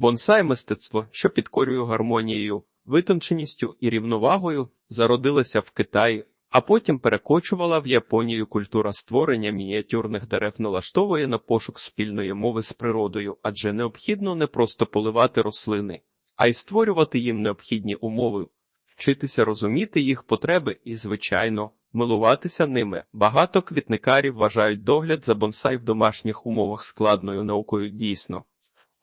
Бонсай мистецтво, що підкорює гармонією, витонченістю і рівновагою, зародилася в Китаї, а потім перекочувала в Японію культура створення мініатюрних дерев налаштовує на пошук спільної мови з природою, адже необхідно не просто поливати рослини, а й створювати їм необхідні умови, вчитися розуміти їх потреби і, звичайно, милуватися ними. Багато квітникарів вважають догляд за бонсай в домашніх умовах складною наукою дійсно.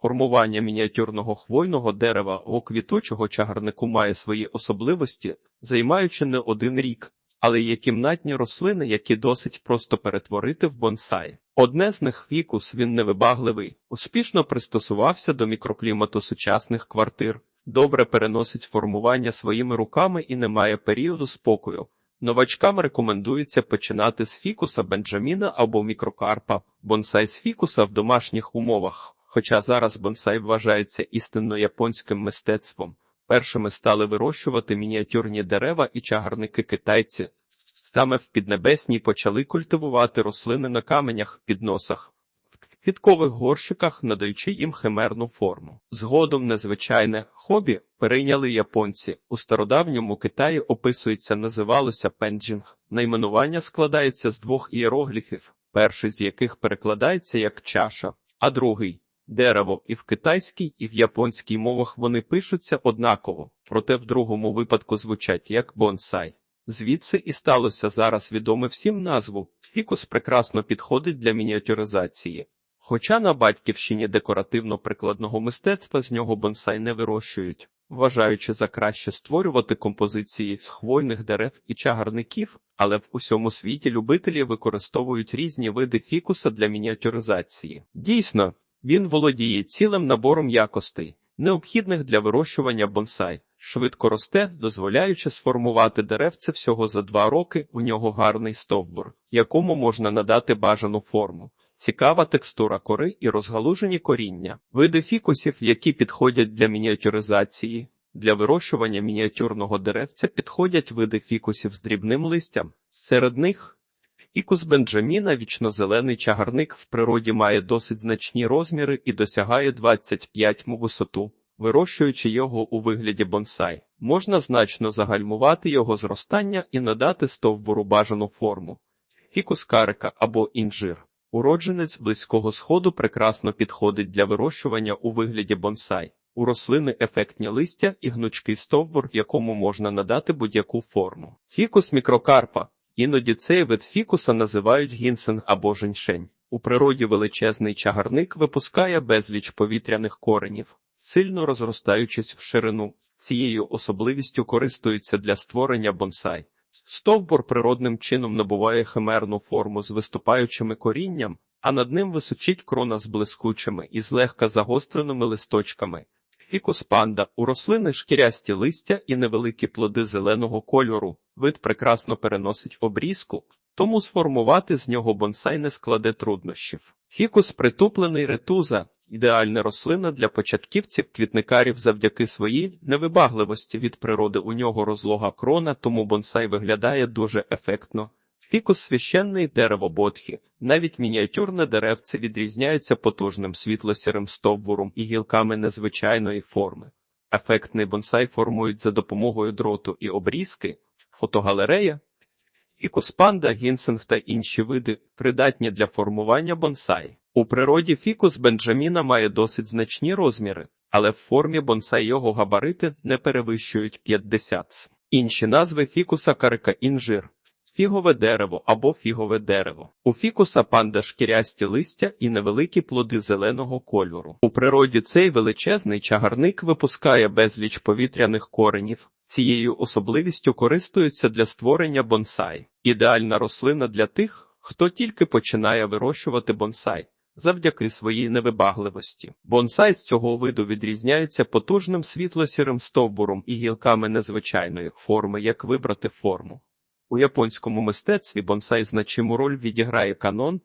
Формування мініатюрного хвойного дерева або квітучого чагарнику має свої особливості, займаючи не один рік, але є кімнатні рослини, які досить просто перетворити в бонсай. Одне з них фікус, він невибагливий, успішно пристосувався до мікроклімату сучасних квартир, добре переносить формування своїми руками і не має періоду спокою. Новачкам рекомендується починати з фікуса Бенджаміна або мікрокарпа, бонсай з фікуса в домашніх умовах. Хоча зараз бонсай вважається істинно японським мистецтвом, першими стали вирощувати мініатюрні дерева і чагарники китайці. Саме в Піднебесній почали культивувати рослини на каменях, підносах, в квіткових горщиках, надаючи їм химерну форму. Згодом незвичайне хобі перейняли японці. У стародавньому Китаї описується, називалося пенджінг. Найменування складається з двох ієрогліфів, перший з яких перекладається як чаша, а другий дерево, і в китайській, і в японській мовах вони пишуться однаково, проте в другому випадку звучать як бонсай. Звідси і сталося зараз відоме всім назву. Фікус прекрасно підходить для мініатюризації. Хоча на батьківщині декоративно-прикладного мистецтва з нього бонсай не вирощують, вважаючи за краще створювати композиції з хвойних дерев і чагарників, але в усьому світі любителі використовують різні види фікуса для мініатюризації. Дійсно, він володіє цілим набором якостей, необхідних для вирощування бонсай, швидко росте, дозволяючи сформувати деревце всього за два роки. У нього гарний стовбур, якому можна надати бажану форму. Цікава текстура кори і розгалужені коріння, види фікусів, які підходять для мініатюризації. Для вирощування мініатюрного деревця підходять види фікусів з дрібним листям. Серед них Фікус Бенджаміна вічнозелений чагарник в природі має досить значні розміри і досягає 25 м висоту. Вирощуючи його у вигляді бонсай, можна значно загальмувати його зростання і надати стовбуру бажану форму. Фікус карика або інжир. Уродженець близького сходу прекрасно підходить для вирощування у вигляді бонсай. У рослини ефектні листя і гнучкий стовбур, якому можна надати будь-яку форму. Фікус мікрокарпа Іноді цей вид фікуса називають гінсен або женьшень. У природі величезний чагарник випускає безліч повітряних коренів, сильно розростаючись в ширину. Цією особливістю користуються для створення бонсай. Стовбур природним чином набуває химерну форму з виступаючими корінням, а над ним височить крона з блискучими і злегка загостреними листочками. Фікус панда у рослини шкірясті листя і невеликі плоди зеленого кольору. Вид прекрасно переносить обрізку, тому сформувати з нього бонсай не складе труднощів. Фікус притуплений ретуза, ідеальна рослина для початківців квітникарів завдяки своїй невибагливості від природи у нього розлога крона, тому бонсай виглядає дуже ефектно. Фікус священний дерево бодхі. Навіть мініатюрне деревце відрізняється потужним світло-сірим стовбуром і гілками незвичайної форми. Ефектний бонсай формують за допомогою дроту і обрізки, фотогалерея, фікус панда, гінсинг та інші види придатні для формування бонсай. У природі фікус Бенджаміна має досить значні розміри, але в формі бонсай його габарити не перевищують 50 Інші назви фікуса карика інжир фігове дерево або фігове дерево. У фікуса панда шкірясті листя і невеликі плоди зеленого кольору. У природі цей величезний чагарник випускає безліч повітряних коренів. Цією особливістю користуються для створення бонсай. Ідеальна рослина для тих, хто тільки починає вирощувати бонсай. Завдяки своїй невибагливості. Бонсай з цього виду відрізняється потужним світло-сірим стовбуром і гілками незвичайної форми, як вибрати форму. У японському мистецтві бонсай значиму роль відіграє канон,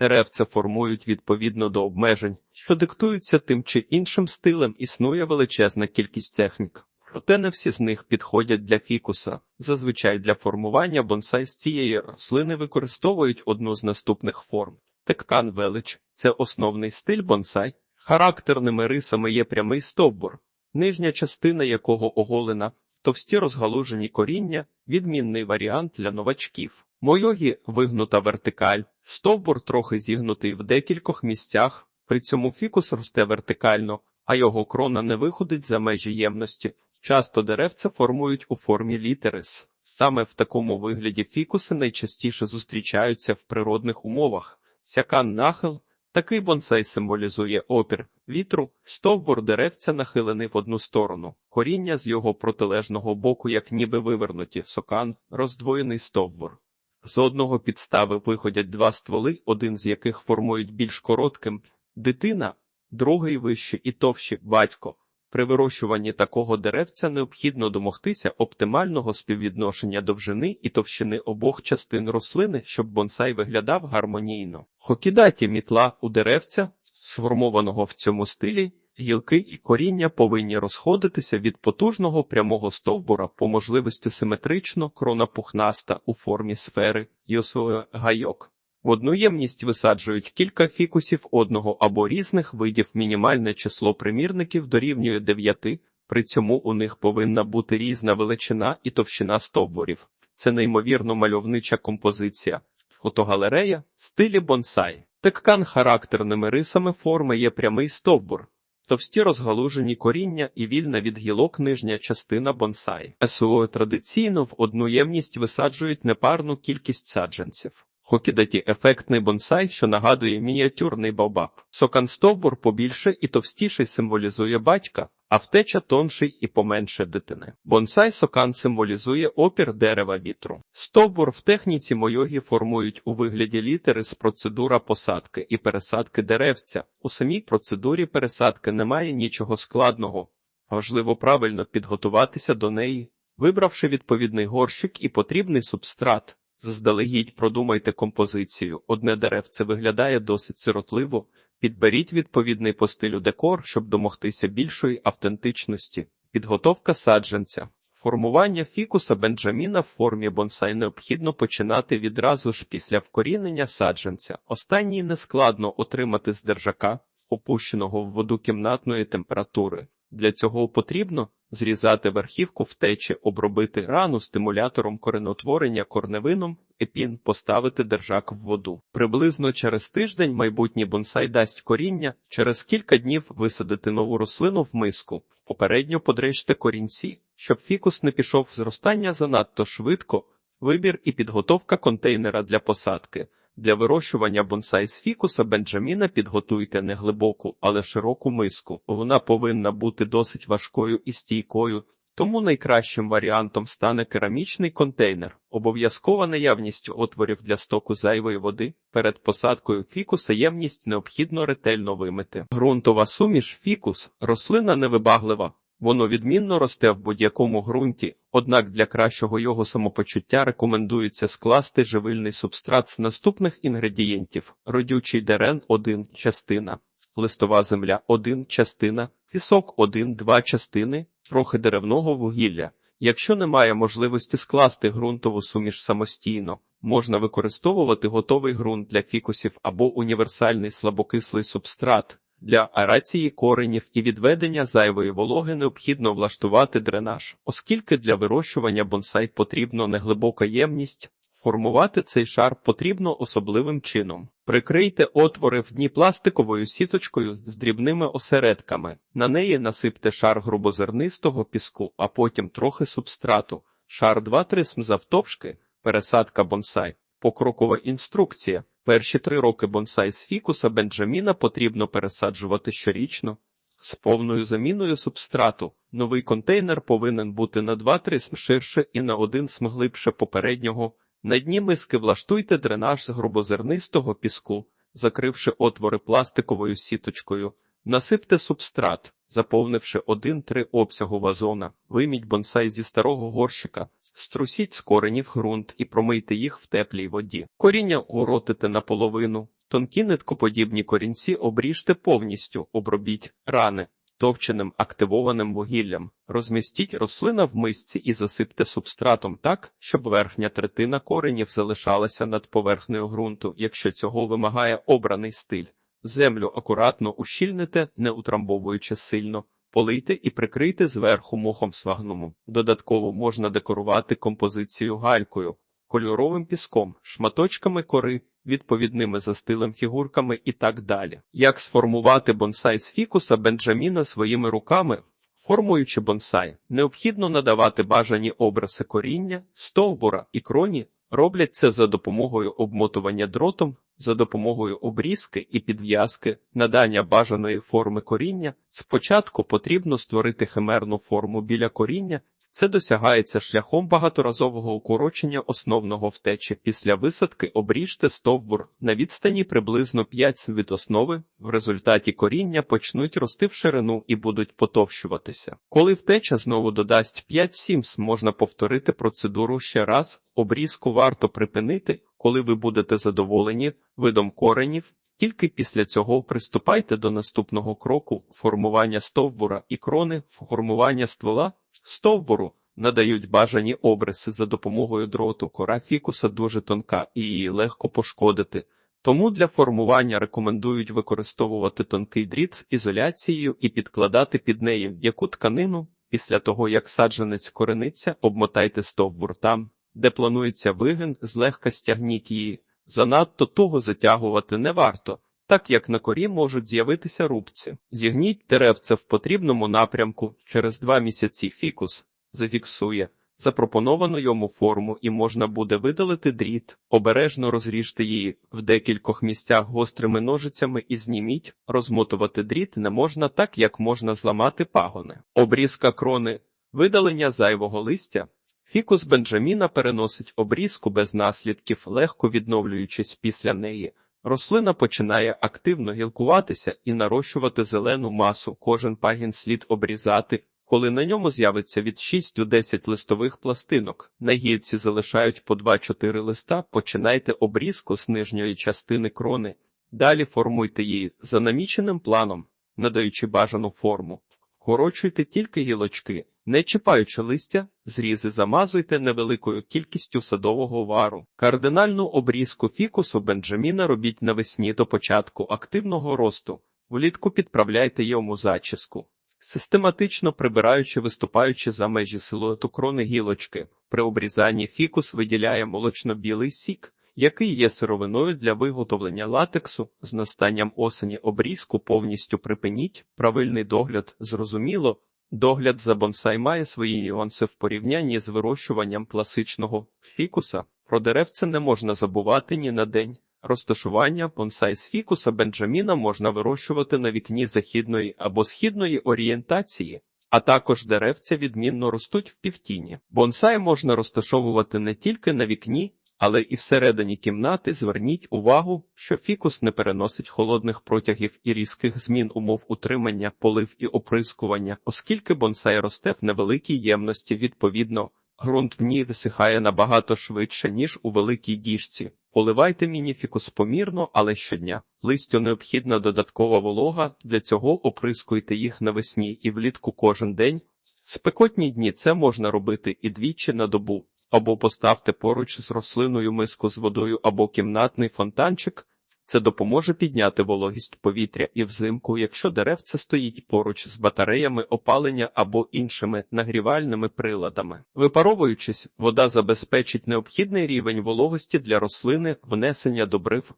деревця формують відповідно до обмежень, що диктуються тим чи іншим стилем, існує величезна кількість технік. Проте не всі з них підходять для фікуса. Зазвичай для формування бонсай з цієї рослини використовують одну з наступних форм. Теккан велич це основний стиль бонсай, Характерними рисами є прямий стовбур, нижня частина якого оголена, товсті розгалужені коріння, відмінний варіант для новачків. Мойогі вигнута вертикаль, стовбур трохи зігнутий в декількох місцях, при цьому фікус росте вертикально, а його крона не виходить за межі ємності. Часто деревця формують у формі літерис. Саме в такому вигляді фікуси найчастіше зустрічаються в природних умовах. Сякан нахил Такий бонсай символізує опір вітру, стовбур деревця нахилений в одну сторону, коріння з його протилежного боку, як ніби вивернуті, сокан, роздвоєний стовбур. З одного підстави виходять два стволи, один з яких формують більш коротким дитина, другий вищий і товщий батько. При вирощуванні такого деревця необхідно домогтися оптимального співвідношення довжини і товщини обох частин рослини, щоб бонсай виглядав гармонійно. Хокідаті мітла у деревця, сформованого в цьому стилі, гілки і коріння повинні розходитися від потужного прямого стовбура по можливості симетрично, крона пухнаста у формі сфери, йосує гайок. В одну ємність висаджують кілька фікусів одного або різних видів. Мінімальне число примірників дорівнює 9, при цьому у них повинна бути різна величина і товщина стовбурів. Це неймовірно мальовнича композиція. Фотогалерея стилі бонсай. Теккан характерними рисами форми є прямий стовбур. Товсті розгалужені коріння і вільна від гілок нижня частина бонсай. СУО традиційно в одну ємність висаджують непарну кількість саджанців. Хокідаті ефектний бонсай, що нагадує мініатюрний баобаб. Сокан стовбур побільше і товстіший символізує батька, а втеча тонший і поменше дитини. Бонсай сокан символізує опір дерева вітру. Стовбур в техніці мойогі формують у вигляді літери з процедура посадки і пересадки деревця. У самій процедурі пересадки немає нічого складного. Важливо правильно підготуватися до неї, вибравши відповідний горщик і потрібний субстрат. Заздалегідь продумайте композицію. Одне деревце виглядає досить сиротливо. Підберіть відповідний по стилю декор, щоб домогтися більшої автентичності. Підготовка саджанця. Формування фікуса Бенджаміна в формі бонсай необхідно починати відразу ж після вкорінення саджанця. Останній нескладно отримати з держака, опущеного в воду кімнатної температури. Для цього потрібно зрізати верхівку втечі, обробити рану стимулятором коренотворення корневином, епін поставити держак в воду. Приблизно через тиждень майбутній бонсай дасть коріння, через кілька днів висадити нову рослину в миску. Попередньо подрежте корінці, щоб фікус не пішов зростання занадто швидко, вибір і підготовка контейнера для посадки. Для вирощування бонсай з фікуса Бенджаміна підготуйте не глибоку, але широку миску. Вона повинна бути досить важкою і стійкою, тому найкращим варіантом стане керамічний контейнер. Обов'язкова наявність отворів для стоку зайвої води. Перед посадкою фікуса ємність необхідно ретельно вимити. Грунтова суміш фікус рослина невибаглива. Воно відмінно росте в будь-якому ґрунті, однак для кращого його самопочуття рекомендується скласти живильний субстрат з наступних інгредієнтів: родючий дерен 1 частина, листова земля 1 частина, пісок 1-2 частини, трохи деревного вугілля. Якщо немає можливості скласти ґрунтову суміш самостійно, можна використовувати готовий ґрунт для фікусів або універсальний слабокислий субстрат. Для арації коренів і відведення зайвої вологи необхідно влаштувати дренаж, оскільки для вирощування бонсай потрібно неглибока ємність, формувати цей шар потрібно особливим чином. Прикрийте отвори в дні пластиковою сіточкою з дрібними осередками. На неї насипте шар грубозернистого піску, а потім трохи субстрату, шар 2-3 см завтовшки, пересадка бонсай, покрокова інструкція. Перші три роки бонсай з фікуса Бенджаміна потрібно пересаджувати щорічно. З повною заміною субстрату новий контейнер повинен бути на 2-3 см ширше і на 1 см глибше попереднього. На дні миски влаштуйте дренаж з грубозернистого піску, закривши отвори пластиковою сіточкою. Насипте субстрат, заповнивши 1-3 обсягу вазона, вийміть бонсай зі старого горщика, струсіть з коренів ґрунт і промийте їх в теплій воді. Коріння уротите наполовину, тонкі ниткоподібні корінці обріжте повністю, обробіть рани. Товченим активованим вугіллям розмістіть рослина в мисці і засипте субстратом так, щоб верхня третина коренів залишалася над поверхнею ґрунту, якщо цього вимагає обраний стиль. Землю акуратно ущільните, не утрамбовуючи сильно. Полийте і прикрийте зверху мохом свагнуму. Додатково можна декорувати композицію галькою, кольоровим піском, шматочками кори, відповідними за стилем фігурками і так далі. Як сформувати бонсай з фікуса Бенджаміна своїми руками? Формуючи бонсай, необхідно надавати бажані образи коріння, стовбура і кроні. Роблять це за допомогою обмотування дротом, за допомогою обрізки і підв'язки, надання бажаної форми коріння. Спочатку потрібно створити химерну форму біля коріння. Це досягається шляхом багаторазового укорочення основного втечі. Після висадки обріжте стовбур на відстані приблизно 5 від основи. В результаті коріння почнуть рости в ширину і будуть потовщуватися. Коли втеча знову додасть 5-7 см, можна повторити процедуру ще раз. Обрізку варто припинити, коли ви будете задоволені видом коренів. Тільки після цього приступайте до наступного кроку формування стовбура і крони, формування ствола стовбуру надають бажані обриси за допомогою дроту. Кора фікуса дуже тонка і її легко пошкодити. Тому для формування рекомендують використовувати тонкий дріт з ізоляцією і підкладати під неї м'яку тканину. Після того, як саджанець корениться, обмотайте стовбур там, де планується вигин, злегка стягніть її. Занадто туго затягувати не варто, так як на корі можуть з'явитися рубці. Зігніть деревце в потрібному напрямку, через два місяці фікус зафіксує запропоновану йому форму і можна буде видалити дріт, обережно розріжте її в декількох місцях гострими ножицями і зніміть, розмотувати дріт не можна так, як можна зламати пагони. Обрізка крони, видалення зайвого листя. Фікус Бенджаміна переносить обрізку без наслідків, легко відновлюючись після неї. Рослина починає активно гілкуватися і нарощувати зелену масу. Кожен пагін слід обрізати, коли на ньому з'явиться від 6 до 10 листових пластинок. На гілці залишають по 2-4 листа. Починайте обрізку з нижньої частини крони. Далі формуйте її за наміченим планом, надаючи бажану форму. Корочуйте тільки гілочки. Не чіпаючи листя, зрізи замазуйте невеликою кількістю садового вару. Кардинальну обрізку фікусу Бенджаміна робіть навесні до початку активного росту. Влітку підправляйте йому зачіску. Систематично прибираючи, виступаючи за межі силуету крони гілочки, при обрізанні фікус виділяє молочно-білий сік, який є сировиною для виготовлення латексу. З настанням осені обрізку повністю припиніть, правильний догляд, зрозуміло. Догляд за бонсай має свої нюанси в порівнянні з вирощуванням класичного фікуса. Про деревце не можна забувати ні на день. Розташування бонсай з фікуса Бенджаміна можна вирощувати на вікні західної або східної орієнтації, а також деревця відмінно ростуть в півтіні. Бонсай можна розташовувати не тільки на вікні, але і всередині кімнати зверніть увагу, що фікус не переносить холодних протягів і різких змін умов утримання, полив і оприскування, оскільки бонсай росте в невеликій ємності, відповідно, ґрунт в ній висихає набагато швидше, ніж у великій діжці. Поливайте мініфікус помірно, але щодня. Листю необхідна додаткова волога, для цього оприскуйте їх навесні і влітку кожен день. Спекотні дні це можна робити і двічі на добу. Або поставте поруч з рослиною миску з водою або кімнатний фонтанчик. Це допоможе підняти вологість повітря і взимку, якщо деревце стоїть поруч з батареями опалення або іншими нагрівальними приладами. Випаровуючись, вода забезпечить необхідний рівень вологості для рослини, внесення добрив.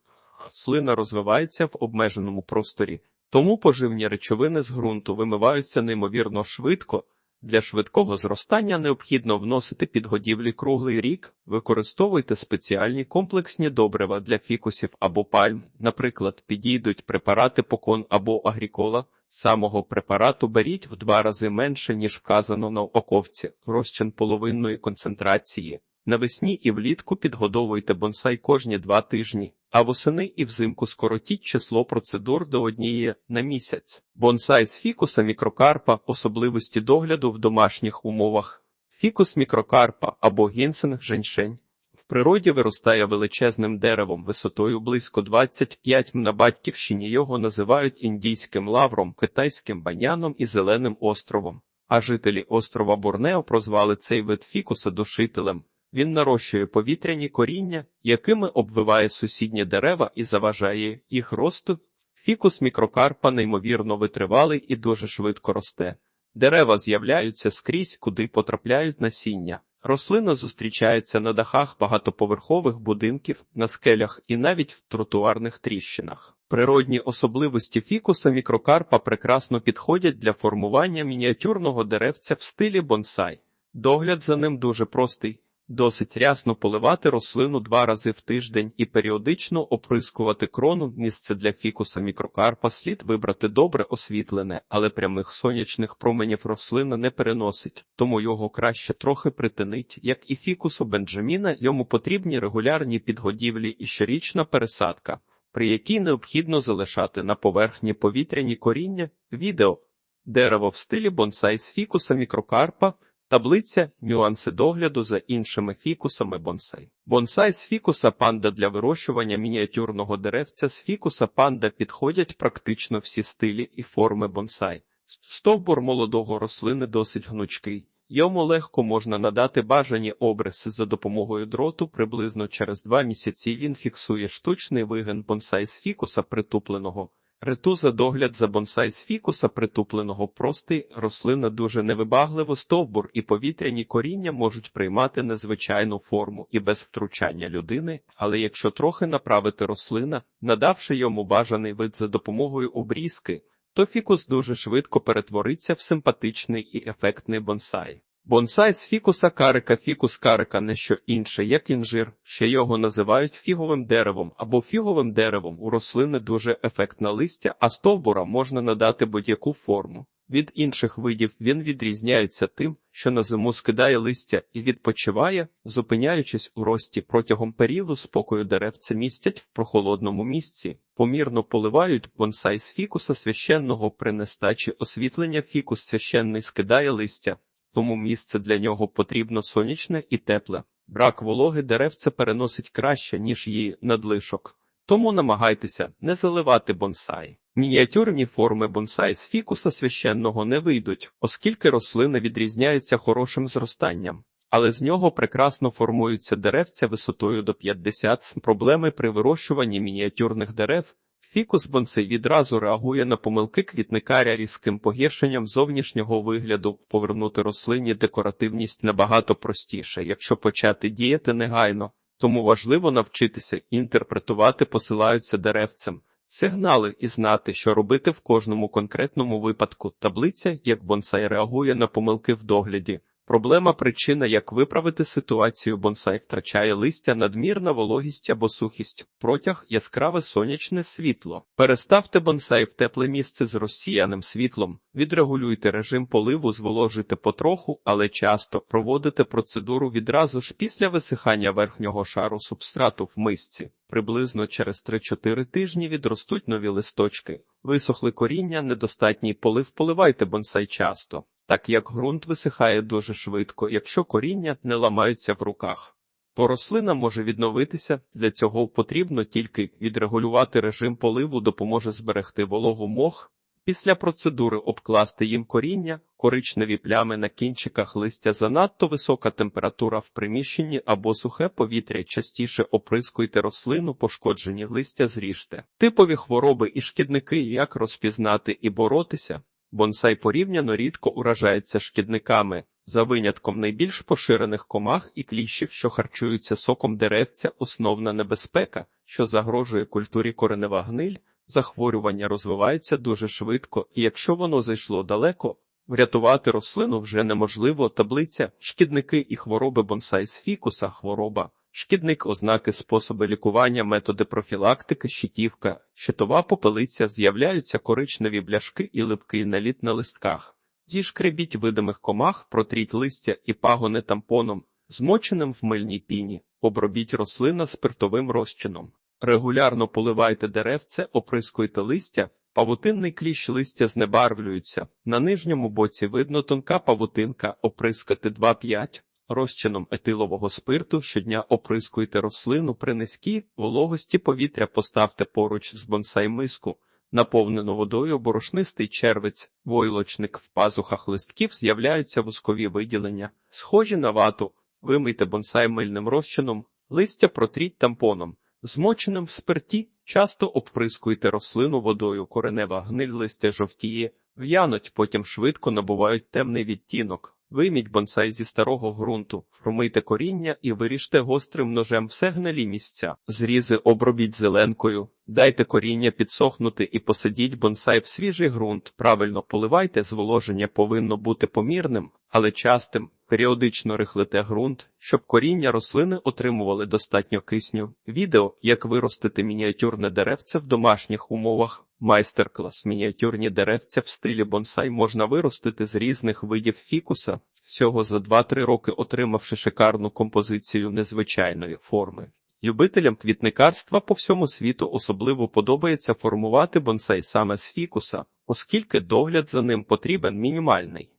Рослина розвивається в обмеженому просторі, тому поживні речовини з ґрунту вимиваються неймовірно швидко. Для швидкого зростання необхідно вносити під годівлі круглий рік, використовуйте спеціальні комплексні добрива для фікусів або пальм, наприклад, підійдуть препарати покон або агрікола. Самого препарату беріть в два рази менше, ніж вказано на упаковці, розчин половинної концентрації. Навесні і влітку підгодовуйте бонсай кожні два тижні, а восени і взимку скоротіть число процедур до однієї на місяць. Бонсай з фікуса мікрокарпа, особливості догляду в домашніх умовах. Фікус мікрокарпа або гінсинг женьшень. В природі виростає величезним деревом висотою близько 25 м. на батьківщині його називають індійським лавром, китайським баняном і зеленим островом. А жителі острова Борнео прозвали цей вид фікуса душителем. Він нарощує повітряні коріння, якими обвиває сусідні дерева і заважає їх росту. Фікус мікрокарпа неймовірно витривалий і дуже швидко росте. Дерева з'являються скрізь, куди потрапляють насіння. Рослина зустрічається на дахах багатоповерхових будинків, на скелях і навіть в тротуарних тріщинах. Природні особливості фікуса мікрокарпа прекрасно підходять для формування мініатюрного деревця в стилі бонсай. Догляд за ним дуже простий. Досить рясно поливати рослину два рази в тиждень і періодично оприскувати крону. Місце для фікуса мікрокарпа слід вибрати добре освітлене, але прямих сонячних променів рослина не переносить, тому його краще трохи притинить. Як і фікусу Бенджаміна, йому потрібні регулярні підгодівлі і щорічна пересадка, при якій необхідно залишати на поверхні повітряні коріння. Відео дерево в стилі бонсай з фікуса мікрокарпа. Таблиця нюанси догляду за іншими фікусами бонсай. Бонсай з фікуса панда для вирощування мініатюрного деревця з фікуса панда підходять практично всі стилі і форми бонсай. Стовбур молодого рослини досить гнучкий. Йому легко можна надати бажані обриси за допомогою дроту. Приблизно через два місяці він фіксує штучний вигин бонсай з фікуса притупленого. Ретуза догляд за бонсай з фікуса притупленого простий, рослина дуже невибагливо, стовбур і повітряні коріння можуть приймати незвичайну форму і без втручання людини, але якщо трохи направити рослина, надавши йому бажаний вид за допомогою обрізки, то фікус дуже швидко перетвориться в симпатичний і ефектний бонсай. Бонсай з фікуса карика фікус карика не що інше, як інжир, ще його називають фіговим деревом або фіговим деревом. У рослини дуже ефектне листя, а стовбура можна надати будь-яку форму. Від інших видів він відрізняється тим, що на зиму скидає листя і відпочиває, зупиняючись у рості протягом періоду спокою деревця містять в прохолодному місці, помірно поливають бонсай з фікуса священного при нестачі освітлення фікус священний скидає листя тому місце для нього потрібно сонячне і тепле. Брак вологи деревце переносить краще, ніж її надлишок. Тому намагайтеся не заливати бонсай. Мініатюрні форми бонсай з фікуса священного не вийдуть, оскільки рослини відрізняються хорошим зростанням, але з нього прекрасно формуються деревця висотою до 50 см. Проблеми при вирощуванні мініатюрних дерев Фікус бонсей відразу реагує на помилки квітникаря різким погіршенням зовнішнього вигляду, повернути рослині декоративність набагато простіше, якщо почати діяти негайно, тому важливо навчитися інтерпретувати посилаються деревцем, сигнали і знати, що робити в кожному конкретному випадку. Таблиця, як бонсай реагує на помилки в догляді. Проблема причина, як виправити ситуацію бонсай втрачає листя, надмірна вологість або сухість, протяг яскраве сонячне світло. Переставте бонсай в тепле місце з розсіяним світлом, відрегулюйте режим поливу, зволожуйте потроху, але часто проводите процедуру відразу ж після висихання верхнього шару субстрату в мисці. Приблизно через 3-4 тижні відростуть нові листочки. Висохли коріння, недостатній полив, поливайте бонсай часто так як ґрунт висихає дуже швидко, якщо коріння не ламаються в руках. Бо рослина може відновитися, для цього потрібно тільки відрегулювати режим поливу, допоможе зберегти вологу мох. Після процедури обкласти їм коріння, коричневі плями на кінчиках листя занадто висока температура в приміщенні або сухе повітря, частіше оприскуйте рослину, пошкоджені листя зріжте. Типові хвороби і шкідники, як розпізнати і боротися. Бонсай порівняно рідко уражається шкідниками, за винятком найбільш поширених комах і кліщів, що харчуються соком деревця, основна небезпека, що загрожує культурі коренева гниль, захворювання розвивається дуже швидко, і якщо воно зайшло далеко, врятувати рослину вже неможливо. Таблиця шкідники і хвороби бонсай з фікуса хвороба. Шкідник, ознаки, способи лікування, методи профілактики, щитівка, щитова попелиця, з'являються коричневі бляшки і липкий наліт на листках. Діжкребіть видимих комах, протріть листя і пагони тампоном, змоченим в мильній піні, обробіть рослина спиртовим розчином. Регулярно поливайте деревце, оприскуйте листя, павутинний кліщ листя знебарвлюються. На нижньому боці видно тонка павутинка, оприскати 2-5 розчином етилового спирту щодня оприскуйте рослину при низькій вологості повітря поставте поруч з бонсай миску, наповнену водою борошнистий червець, войлочник в пазухах листків з'являються вузкові виділення, схожі на вату, вимийте бонсай мильним розчином, листя протріть тампоном, змоченим в спирті, Часто обприскуйте рослину водою, коренева гниль листя жовтіє, в'януть, потім швидко набувають темний відтінок. Вийміть бонсай зі старого ґрунту, промийте коріння і виріжте гострим ножем все гнилі місця. Зрізи обробіть зеленкою, дайте коріння підсохнути і посадіть бонсай в свіжий ґрунт. Правильно поливайте, зволоження повинно бути помірним, але частим. Періодично рихлите ґрунт, щоб коріння рослини отримували достатньо кисню. Відео, як виростити мініатюрне деревце в домашніх умовах. Майстер-клас мініатюрні деревця в стилі бонсай можна виростити з різних видів фікуса, всього за 2-3 роки отримавши шикарну композицію незвичайної форми. Любителям квітникарства по всьому світу особливо подобається формувати бонсай саме з фікуса, оскільки догляд за ним потрібен мінімальний.